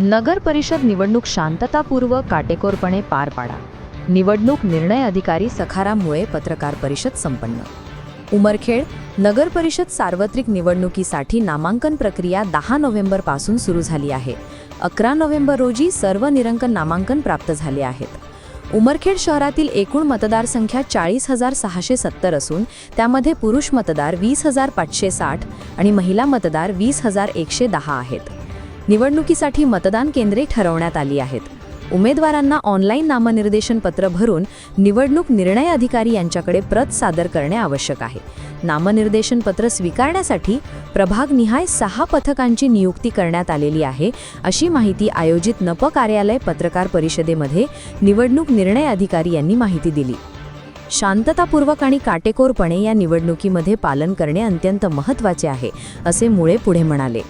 नगर परिषद निवडणूक शांततापूर्व काटेकोरपणे पार पाडा. निवडणूक निर्णय अधिकारी सखारामुळे पत्रकार परिषद संपन्न. उमरखेड नगर परिषद सार्वत्रिक निवडणुकीसाठी नामांकन प्रक्रिया दहा नोव्हेंबरपासून सुरू झाली आहे. अकरा नोव्हेंबर रोजी सर्व निरंकन नामांकन प्राप्त झाले आहेत. उमरखेड शहरातील एकूण मतदारसंख्या चाळीस हजार सहाशे सत्तर असून त्यामध्ये पुरुष मतदार वीस हजार पाचशे साठ आणि महिला मतदार वीस हजार एकशे दहा आहेत. निवडणुकीसाठी मतदान केंद्रे ठरवण्यात आली आहेत. उमेदवारांना ऑनलाईन नामनिर्देशन पत्र भरून निवडणूक निर्णय अधिकारी यांच्याकडे प्रत सादर करणे आवश्यक आहे. नामनिर्देशन पत्र स्वीकारण्यासाठी प्रभागनिहाय सहा पथकांची नियुक्ती करण्यात आलेली आहे अशी माहिती आयोजित नप कार्यालय पत्रकार परिषदेमध्ये निवडणूक निर्णय अधिकारी यांनी माहिती दिली. शांततापूर्वक आणि काटेकोरपणे या निवडणुकीमध्ये पालन करणे अत्यंत महत्त्वाचे आहे असे मुळे पुढे म्हणाले.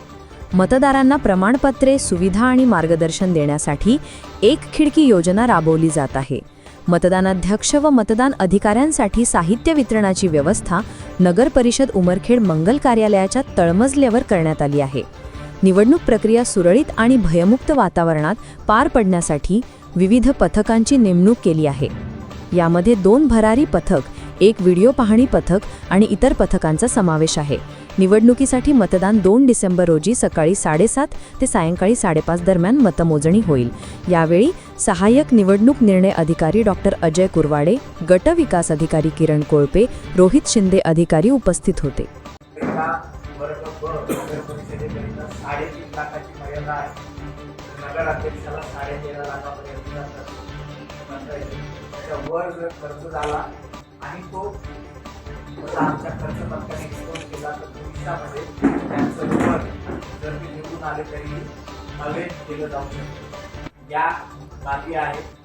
मतदारांना प्रमाणपत्रे सुविधा आणि मार्गदर्शन देण्यासाठी एक खिडकी योजना राबवली जात आहे. मतदानाध्यक्ष व मतदान अधिकाऱ्यांसाठी साहित्य वितरणाची व्यवस्था नगर परिषद उमरखेड मंगल कार्यालयाच्या तळमजल्यावर करण्यात आली आहे. निवडणूक प्रक्रिया सुरळीत आणि भयमुक्त वातावरणात पार पडण्यासाठी विविध पथकांची नेमणूक केली आहे. यामध्ये दोन भरारी पथक एक व्हिडिओ पाहणी पथक आणि इतर पथकांचा समावेश आहे. निवडणुकीसाठी मतदान दोन डिसेंबर रोजी सकाळी साडेसात ते सायंकाळी साडेपाच दरम्यान मतमोजणी होईल. यावेळी सहाय्यक निवडणूक निर्णय अधिकारी डॉक्टर अजय कुरवाडे गट विकास अधिकारी किरण कोळपे रोहित शिंदे अधिकारी उपस्थित होते. वर खर्च झाला आणि तो आमच्या खर्च त्यांचं जर मी निवडून आले तरी अवैध केलं जाऊ शकतं. या बाबी आहेत.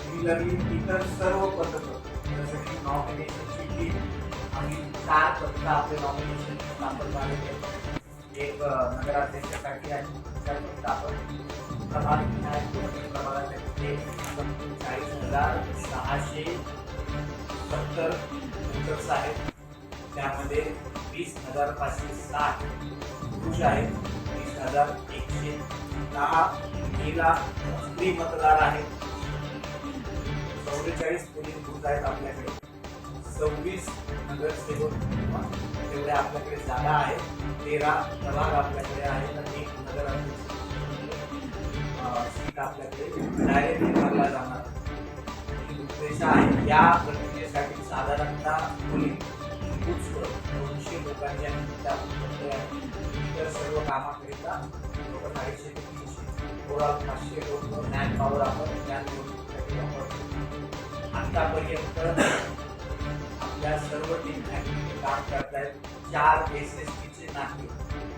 सिमिलरली इतर सर्व पद्धतं जसं की नॉमिनेशनची टीम आम्ही चार पत्र आपले नॉमिनेशन दाखल झालेले एक नगराध्यक्षासाठी आणि चार पत्र आपण प्रभाग प्रभागासाठी चाळीस हजार सहाशे सत्तर वोटर्स आहेत त्यामध्ये वीस हजार पाचशे साठ पुरुष आहेत. वीस हजार एकशे दहा महिला स्त्री मतदार आहेत. चौवेचाळीस पोलीस बूथ आहेत आपल्याकडे. सव्वीस नगरसेवक तेवढे आपल्याकडे जागा आहेत. तेरा प्रभाग आपल्याकडे आहेत आणि एक नगर सीट आपल्याकडे डायरेक्ट भरला जाणार. उद्देश आहे. या प्रक्रियेसाठी साधारणतः दोनशे आणि म्हणजे इतर सर्व कामाकरिता जवळ अडीचशे ते तीनशे ओव्हरऑल पाचशे लोक मॅन पॉवर आपण त्या गोष्टीसाठी वापरतो. आत्तापर्यंत आपल्या सर्व टीम ऍक्टिव्हिटी काम करतायत चार एस एस टीचे नाके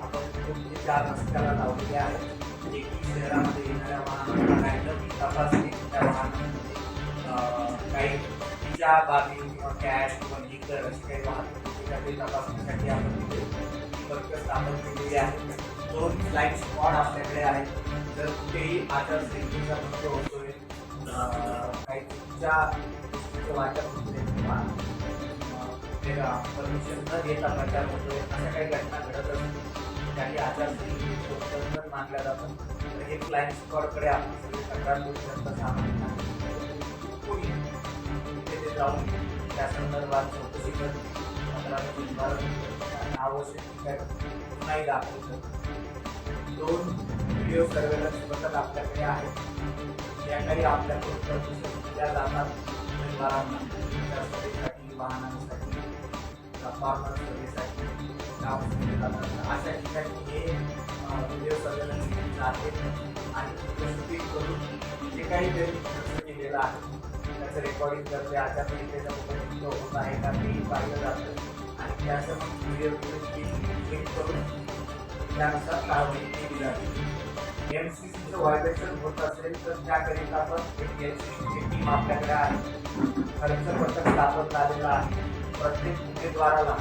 आपण कुठले चार रस्त्याला लावलेले आहेत. जे की शहरामध्ये येणाऱ्या वाहनांना रॅन्डम तपासणी त्या वाहनांमध्ये काही तिच्या बाबी किंवा कॅश किंवा लिकर असे काही वाहन होती तपासणीसाठी आपण तिथे ती स्थापन केलेली आहे. दोन फ्लाईट स्पॉट आपल्याकडे आहेत. जर कुठेही आचारसंहितेचा भंग होतोय काही तुमच्या गोष्टीचं वाटप होतोय किंवा परमिशन न घेता प्रचार होतोय अशा काही घटना घडत असतील काही आचारसंहितेचं उल्लंघन मानल्या जातं तर हे फ्लाईंग स्पॉटकडे आपण सगळे तक्रार करू शकता सामान्य कोणी तिथे ते जाऊन त्या संदर्भात चौकशी करतील. आवश्यक नाही दाखवतं दोन व्हिडिओ सर्वेलन्स पथक आपल्याकडे आहेत त्याकडे आपल्याकडे आपल्याकडून परमिशन दिल्या जातात उमेदवारांना प्रचारसभेसाठी वाहनांसाठी फॉर्मल जातात अशा ठिकाणी हे व्हिडिओ सर्वेलन्स जाते आणि प्रस्तुती करून जे काही त्यांनी केलेलं केलेला आहे त्याचं रेकॉर्डिंग करते आतापाई त्याचा उपयोग होत आहे का तेही पाहिलं जातं आणि त्याचं व्हिडिओ क्लिक त्यानुसार कारवाई केली जाते. एम सी सीचं व्हायब्रेशन होत असेल तर त्याकरिता पण एम सी सीची टीम आपल्याकडे आहे. खर्च पथक स्थापन झालेलं आहे. प्रत्येक उमेदवाराला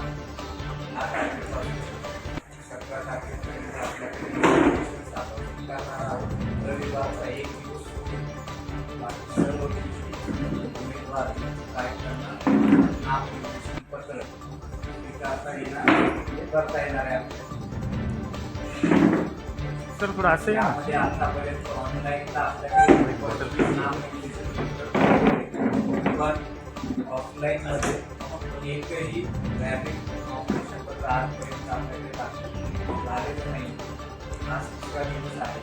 रविवारचा एक दिवस बाकी सर्व उमेदवार कार्यक्रमांना करणार? नाम पत्र येणार करता येणार आहे. सर थोडं असं आतापर्यंत ऑनलाईनला आपल्याकडे पण ऑफलाईनमध्ये एकही ऑपरेशन पत्र आजपर्यंत आपल्याकडे दाखल झालेलं नाही. आज दुसरा दिवस आहे.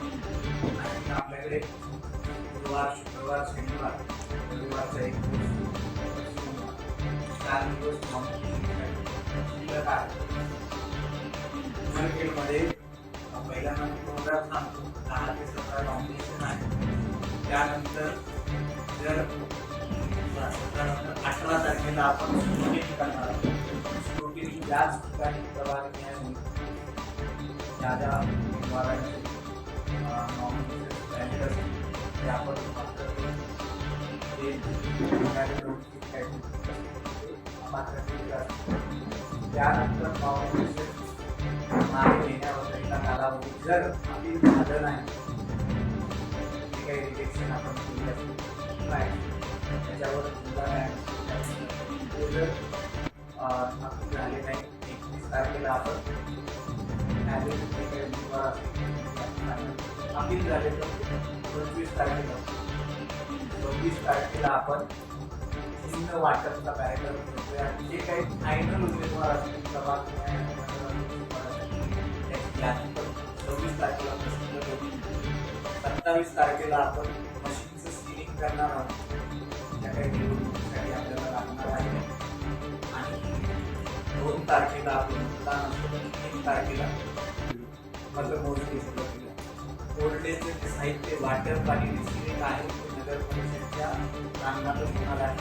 आणि आपल्याकडे गुरुवार शुक्रवार शनिवार रविवारचा एक दिवस. चार दिवस शिल्लक आहे मार्केटमध्ये पहिल्यांदा मी प्रोग्राम सांगतो दहा ते सतरा कॉम्पिटिशन आहे. त्यानंतर जर सतरा अठरा तारखेला आपण स्क्रुटिनी करणार आहोत स्क्रुटिनी याच ठिकाणी प्रभाग न्यायालय ज्या नॉमिनेशन ते आपण ते ते मात्र त्यानंतर नॉमिनेशन मागे घेण्यावरचा कालावधी जर अपील झालं नाही जे काही रिजेक्शन आपण केली असेल काय? त्याच्यावर जर अपील झाले नाही एकवीस तारखेला आपण न्यायालयाचे जे काही उमेदवार असतील अपील झाले तर पंचवीस तारखेला. सव्वीस तारखेला आपण भिन्न वाटपचा कार्यक्रम करतोय आणि जे काही फायनल उमेदवार असतील प्रभाग सव्वीस तारखेला प्रसिद्ध सत्तावीस तारखेला आपण मशीनचं सिलिंग करणार आहोत. काही निवडणुकीसाठी आपल्याला लागणार आहे. आणि दोन तारखेला आपण मतदान असतो तीन तारखेला मतमोजणी सुरू केली ओल्डेजचे साहित्य वाटप आणि आहे. नगर परिषदच्या प्रांगणातच होणार